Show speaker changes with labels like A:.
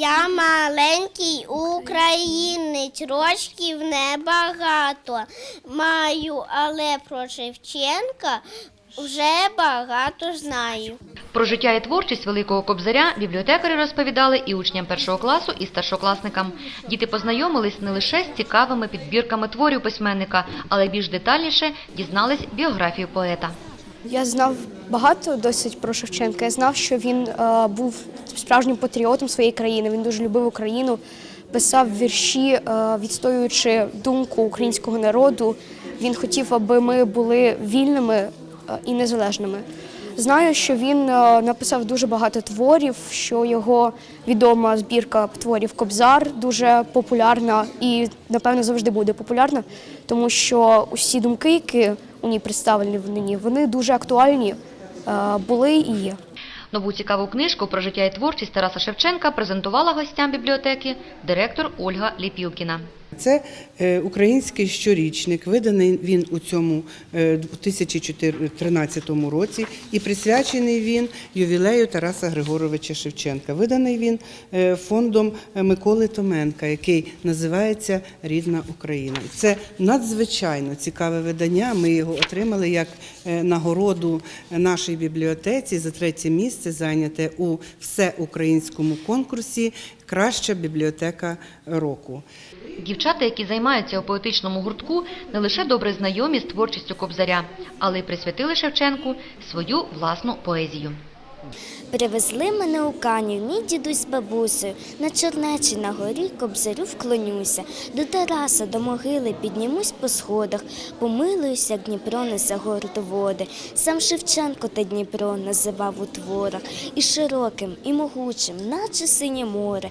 A: Я маленький українець, рочків небагато маю, але про Шевченка вже багато знаю.
B: Про життя і творчість великого кобзаря бібліотекарі розповідали і учням першого класу, і старшокласникам. Діти познайомились не лише з цікавими підбірками творів письменника, але більш детальніше дізнались біографію поета.
C: Я знав багато досить про Шевченка. Я знав, що він е, був справжнім патріотом своєї країни. Він дуже любив Україну, писав вірші, е, відстоюючи думку українського народу. Він хотів, аби ми були вільними е, і незалежними. Знаю, що він написав дуже багато творів, що його відома збірка творів Кобзар дуже популярна і, напевно, завжди буде популярна, тому що усі думки, які у ній представлені в вони дуже актуальні були і є.
B: Нову цікаву книжку про життя і творчість Тараса Шевченка презентувала гостям бібліотеки директор Ольга Ліпілкіна.
D: Це е, український щорічник, виданий він у цьому е, 2013 році і присвячений він ювілею Тараса Григоровича Шевченка. Виданий він е, фондом Миколи Томенка, який називається Рідна Україна. Це надзвичайно цікаве видання. Ми його отримали як е, нагороду нашій бібліотеці за третє місце, зайняте у всеукраїнському конкурсі Краща бібліотека року.
B: Дівчата, які займаються у поетичному гуртку, не лише добре знайомі з творчістю кобзаря, але й присвятили Шевченку свою власну поезію.
E: Привезли мене у канів, мій дідусь з бабусею. На Чорнечі на горі кобзарю вклонюся. До Тараса, до могили піднімусь по сходах, помилуюсь, як Дніпро несе гору до води. Сам Шевченко те Дніпро називав у творах і широким, і могучим, наче синє море.